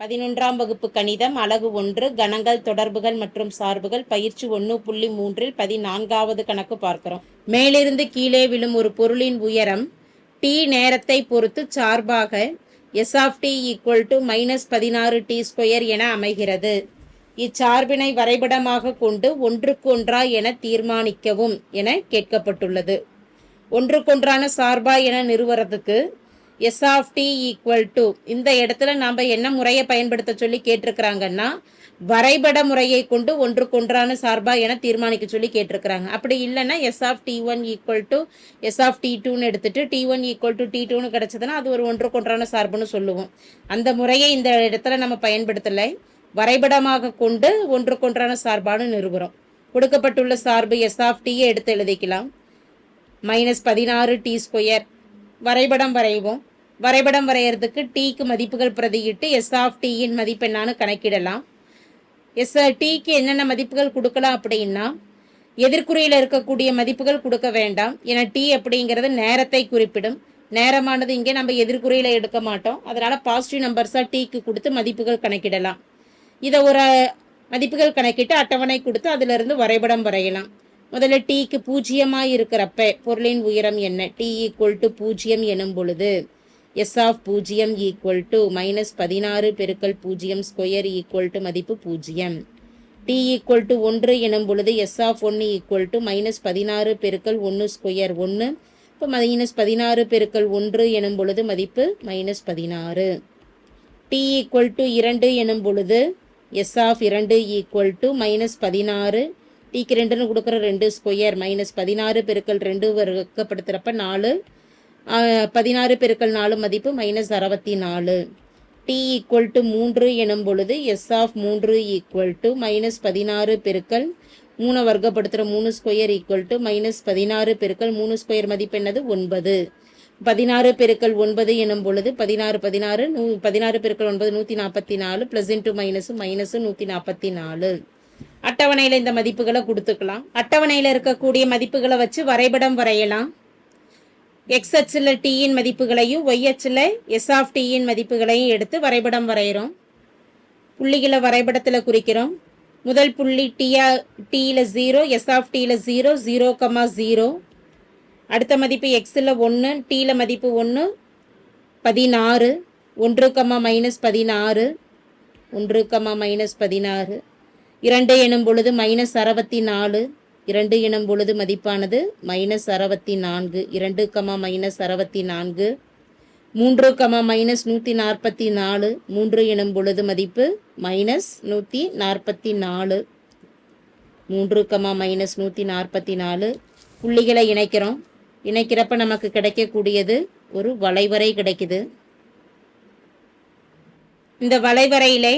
பதினொன்றாம் வகுப்பு கணிதம் அலகு ஒன்று கணங்கள் தொடர்புகள் மற்றும் சார்புகள் பயிற்சி ஒன்று புள்ளி மூன்றில் பதினான்காவது கணக்கு பார்க்கிறோம். மேலிருந்து கீழே விழும் ஒரு பொருளின் உயரம் டி நேரத்தை பொறுத்து சார்பாக S of T equal to minus பதினாறு டி ஸ்கொயர் என அமைகிறது. இச்சார்பினை வரைபடமாக கொண்டு ஒன்றுக்கொன்றா என தீர்மானிக்கவும் என கேட்கப்பட்டுள்ளது. ஒன்றுக்கொன்றான சார்பா என நிறுவறதுக்கு S of T equal to இந்த இடத்துல நாம் என்ன முறையை பயன்படுத்த சொல்லி கேட்டிருக்கிறாங்கன்னா வரைபட முறையை கொண்டு ஒன்றுக்கொன்றான சார்பா என தீர்மானிக்க சொல்லி கேட்டிருக்கிறாங்க. அப்படி இல்லைன்னா S of T one equal to S of T டூன்னு எடுத்துட்டு T one equal to T டூன்னு கிடச்சதுன்னா அது ஒரு ஒன்றுக்கொன்றான சார்புன்னு சொல்லுவோம். அந்த முறையை இந்த இடத்துல நம்ம பயன்படுத்தலை. வரைபடமாக கொண்டு ஒன்றுக்கொன்றான சார்பானு நிறுவுறோம் கொடுக்கப்பட்டுள்ள சார்பு எஸ் ஆஃப் டியை எடுத்து எழுதிக்கலாம். மைனஸ் பதினாறு டி ஸ்கொயர் வரைபடம் வரைவோம். வரைபடம் வரைகிறதுக்கு டீக்கு மதிப்புகள் பிரதியிட்டு எஸ் ஆஃப் டீயின் மதிப்பு என்னான்னு கணக்கிடலாம். எஸ் டீக்கு என்னென்ன மதிப்புகள் கொடுக்கலாம் அப்படின்னா எதிர்குறியில் இருக்கக்கூடிய மதிப்புகள் கொடுக்க வேண்டாம். ஏன்னா டீ அப்படிங்கிறது நேரத்தை குறிப்பிடும். நேரமானது இங்கே நம்ம எதிர்குறியில் எடுக்க மாட்டோம். அதனால் பாசிட்டிவ் நம்பர்ஸாக டீக்கு கொடுத்து மதிப்புகள் கணக்கிடலாம். இதை ஒரு மதிப்புகள் கணக்கிட்டு அட்டவணை கொடுத்து அதிலிருந்து வரைபடம் வரையலாம். முதல்ல டீக்கு பூஜ்ஜியமாக இருக்கிறப்ப பொருளின் உயரம் என்ன? டீ ஈக்குவல் டு பூஜ்ஜியம் எனும் பொழுது எஸ் ஆஃப் பூஜ்ஜியம் ஈக்குவல் டு மைனஸ் பதினாறு பெருக்கல் பூஜ்ஜியம் ஸ்கொயர் ஈக்குவல் டு மதிப்பு பூஜ்ஜியம். டி ஈக்குவல் டு ஒன்று எனும் பொழுது எஸ் ஆஃப் ஒன்று ஈக்குவல் டு மைனஸ் பதினாறு பெருக்கல் ஒன்று ஸ்கொயர் ஒன்று. இப்போ மைனஸ் பதினாறு பெருக்கல் ஒன்று எனும் பொழுது மதிப்பு மைனஸ் பதினாறு. டி ஈக்குவல் டு இரண்டு எனும் பொழுது எஸ் ஆஃப் இரண்டு ஈக்குவல் டு மைனஸ் பதினாறு. டிக்கு ரெண்டுன்னு கொடுக்குற ரெண்டு ஸ்கொயர் மைனஸ் பதினாறு பெருக்கல் ரெண்டு வர்க்கப்படுத்துகிறப்ப நாலு. பதினாறு பெருக்கல் நாலு மதிப்பு மைனஸ் அறுபத்தி நாலு டி ஈக்குவல் டு மூன்று எனும் பொழுது எஸ் ஆஃப் மூன்று ஈக்குவல் டு மைனஸ் பதினாறு பெருக்கல் மூணை வர்க்கப்படுத்துகிற மூணு ஸ்கொயர் ஈக்குவல் டு மைனஸ் பதினாறு பெருக்கல் மூணு ஸ்கொயர் மதிப்பு என்னது? ஒன்பது. பதினாறு பெருக்கல் ஒன்பது எனும் பொழுது பதினாறு பதினாறு நூ பதினாறு பெருக்கல் ஒன்பது நூற்றி நாற்பத்தி நாலு ப்ளஸ் இன்ட்டு மைனஸு மைனஸு நூற்றி நாற்பத்தி நாலு அட்டவணையில் இந்த மதிப்புகளை கொடுத்துக்கலாம். அட்டவணையில் இருக்கக்கூடிய மதிப்புகளை வச்சு வரைபடம் வரையலாம். எக்ஸ் அச்சில் டீயின் மதிப்புகளையும் ஒய் அச்சில் எஸ் ஆஃப் டீயின் மதிப்புகளையும் எடுத்து வரைபடம் வரைகிறோம். புள்ளிகளை வரைபடத்தில் குறிக்கிறோம். முதல் புள்ளி டீயா டீயில் ஜீரோ எஸ் ஆஃப் டீயில் ஜீரோ ஜீரோ கமா ஜீரோ அடுத்த மதிப்பு எக்ஸில் ஒன்று டீயில் மதிப்பு ஒன்று பதினாறு. ஒன்று கமா மைனஸ் பதினாறு. ஒன்று கமா மைனஸ் பதினாறு. இரண்டு எனும் பொழுது மைனஸ் அறுபத்தி நாலு. இரண்டு எனும் பொழுது மதிப்பானது மைனஸ் அறுபத்தி நான்கு இரண்டு கமா மைனஸ் அறுபத்தி நான்கு மூன்று கமா மைனஸ் நூற்றி நாற்பத்தி நாலு மூன்று எனும் பொழுது மதிப்பு மைனஸ் நூற்றி நாற்பத்தி நாலு மூன்று கமா மைனஸ் நூற்றி நாற்பத்தி நாலு. புள்ளிகளை இணைக்கிறோம். இணைக்கிறப்ப நமக்கு கிடைக்கக்கூடியது ஒரு வளைவரை கிடைக்குது. இந்த வளைவரையிலே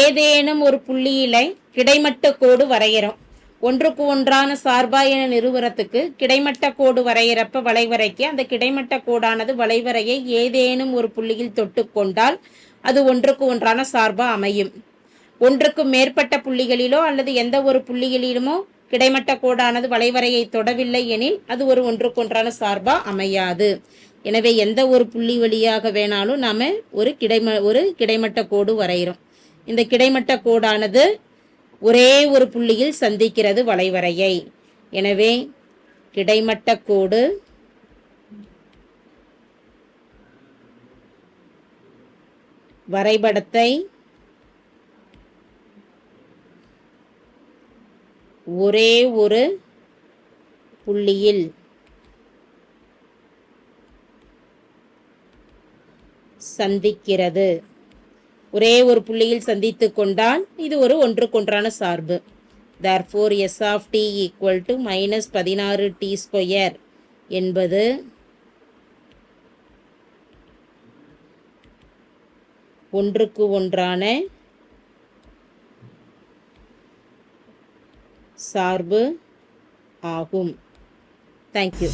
ஏதேனும் ஒரு புள்ளியிலே கிடைமட்ட கோடு வரைகிறோம். ஒன்றுக்கு ஒன்றான சார்பா என நிறுவனத்துக்கு கிடைமட்ட கோடு வரைகிறப்ப வளைவரைக்கு அந்த கிடைமட்ட கோடானது வளைவரையை ஏதேனும் ஒரு புள்ளியில் தொட்டு கொண்டால் அது ஒன்றுக்கு ஒன்றான சார்பா அமையும். ஒன்றுக்கு மேற்பட்ட புள்ளிகளிலோ அல்லது எந்த ஒரு புள்ளிகளிலுமோ கிடைமட்ட கோடானது வளைவரையை தொடவில்லை எனில் அது ஒரு ஒன்றுக்கொன்றான சார்பா அமையாது. எனவே எந்த ஒரு புள்ளி வழியாக வேணாலும் நாம ஒரு கிடைம ஒரு கிடைமட்ட கோடு வரைகிறோம் இந்த கிடைமட்ட கோடானது ஒரே ஒரு புள்ளியில் சந்திக்கிறது வளைவரையை. எனவே கிடைமட்ட கோடு வரைபடத்தை ஒரே ஒரு புள்ளியில் சந்திக்கிறது. ஒரே ஒரு புள்ளியில் சந்தித்து கொண்டால் இது ஒரு ஒன்றுக்கொன்றான சார்பு. Therefore s of t equal to minus பதினாறு டி ஸ்கொயர் என்பது ஒன்றுக்கு ஒன்றான சார்பு ஆகும். தேங்க்யூ